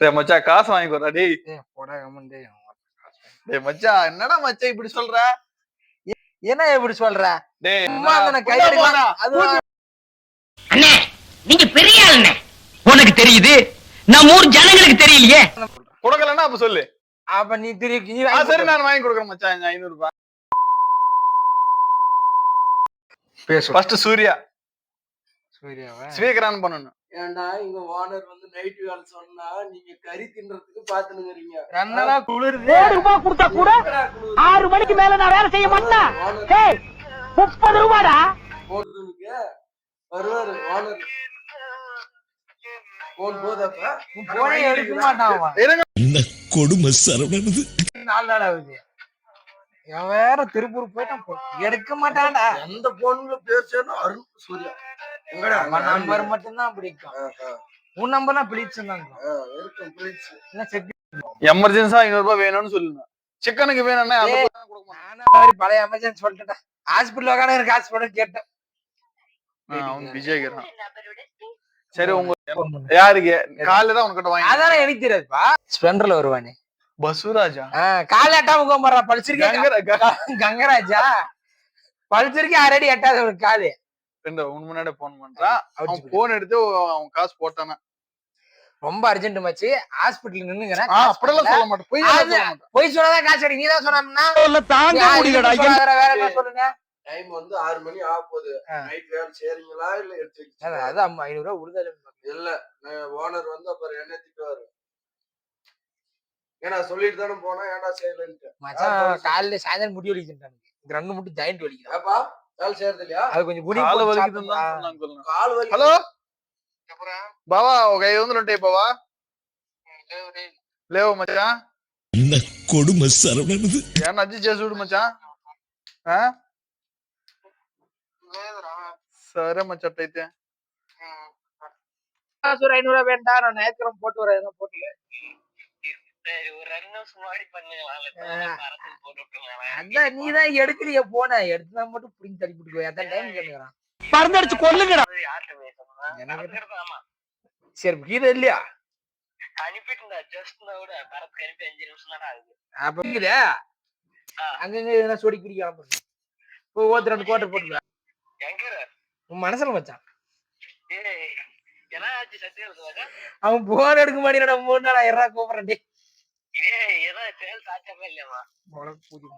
டேய் மச்சான் காசு வாங்கிக்கோடா டேய். போடா கம்மன் டேய். டேய் மச்சான் என்னடா மச்சான் இப்படி சொல்ற? என்ன இப்படி சொல்ற? டேய் என்னடா, தானே கை எடுக்கலாம். அண்ணே நீங்க பெரிய ஆளுண்ணே. உனக்கு தெரியுது? நம்ம ஊர் ஜனங்களுக்கு தெரியலையே. கொடுக்கலன்னா அப்ப சொல்லு. அப்ப நீ திருப்பி நீ சரி. நான் வாங்கி கொடுக்குறேன் மச்சான் ஐநூறு ரூபாய். பேசு. ஃபர்ஸ்ட் சூர்யா. சூர்யாவா? ஸ்பீக்கர் ஆன் பண்ணணும். ஏன்டா இங்க ஓனர் வந்து நைட் வேலை சொன்னா நீங்க கறி தின்றதுக்கு பாத்துனுங்கறீங்க என்னடா குளிருது. ரூபாய் கொடுத்தா கூட ஆறு மணிக்கு மேல நான் வேலை செய்ய மாட்டேன்? டேய் முப்பது ரூபாடா? வருவாரு ஓனர் போன் போதப்ப போனே எடுக்க மாட்டான் அவன். இருங்க. கொடுமை சரவணனது? நாலு நாள் ஆகுது. இவன் வேற திருப்பூர் போயிட்டான் போ- எடுக்க மாட்டான்டா. எந்த போன்ல பேர் அருண் சூர்யா. நம்பர் மட்டும்தான் பிடிக்கும். உன் என்ன செக் எமர்ஜென்ஸா ஐநூறு ரூபாய் வேணும்னு சொல்லுங்க. சிக்கனுக்கு வேணும்னா பழைய எமர்ஜென்சி சொல்லிட்டேன்டா. ஹாஸ்பிட்டல் உட்காந்து எனக்கு காசு போட கேட்டேன். விஜய்க்கிறான் சரி உங்க. யாருக்கு? காலைல தான் உனக்கிட்ட வாங்கி அதானே எனக்கு தெரியாதுப்பா ஸ்பெண்டர்ல வருவானே. பசுராஜா? கால எட்டாம கோமரா க- கங்கராஜா? பழிச்சிருக்கே ஆல்ரெடி எட்டாவது ஒரு காலு. ரெண்டு உன் முன்னாடி போன் பண்றான் அவன் போன் எடுத்து அவன் காசு போட்டானா. ரொம்ப அர்ஜென்ட் மச்சி. ஹாஸ்பிட்டல் நின்னுங்கிறேன் ஆ, அப்படியெல்லாம் சொல்ல மாட்டேன் பொய் போய் சொன்னதான் காசு அடி நீதான் சொன்னா தாங்க முடியலடா. வேற என்ன சொல்லுங்க. டைம் வந்து ஆறு மணி ஆக போகுது. நைட் வேலை செய்றீங்களா இல்ல எடுத்து அதான், ஐநூறு ரூபா விடுதலை இல்ல ஓனர் வந்து அப்புறம் என்ன திட்டுவாரு. ஏன்னா சொல்லிட்டு தானே போனா ஏன்டா செய்யலன்ட்டு. மச்சான் காலையில சாயந்தரம் முடி வலிக்குது எனக்கு ரெண்டு மட்டும் ஜாயிண்ட் வலிக்குது வேலை செய்யறது இல்லையா அது கொஞ்சம் குடி கால போட்டு வலிக்குதுன்னு தான் சாப்பிட்டா- சொன்னாங்க சொல்லுங்க. கால் வலி హలో బావా ఒక ఐదు వందలు ఉంటాయి బావా లేవు మచ్చా என்ன கொடுமை சரவணனது ఏమన్నా అడ్జస్ట్ చేసి చూడు మచ్చా ఆ? సరే మచ్చ అట్టయితే காசு ஒரு ஐநூறு ரூபா வேண்டாம் நான் நேத்திரம் அதான் நீ தான் எடுக்கிறிய போன. எடுத்தா மட்டும் புடிங்கி தள்ளி போட்டு அதான் டைம் கேட்கிறான் பறந்தடிச்சு கொல்லுங்கடா. எனக்கு சரி கீதை இல்லையா? அங்கங்க எதுனா சொடி குடிக்கலாம் இப்போ ஓத்து ரெண்டு கோட்டை போட்டு உன் மனசுல மச்சான் அவன் போன் எடுக்க மாட்டேங்கிறான். மூணு நாள் ஆயிரம் ரூபாய் கூப்பிடுறேன் டேய். உனக்கு பூஜை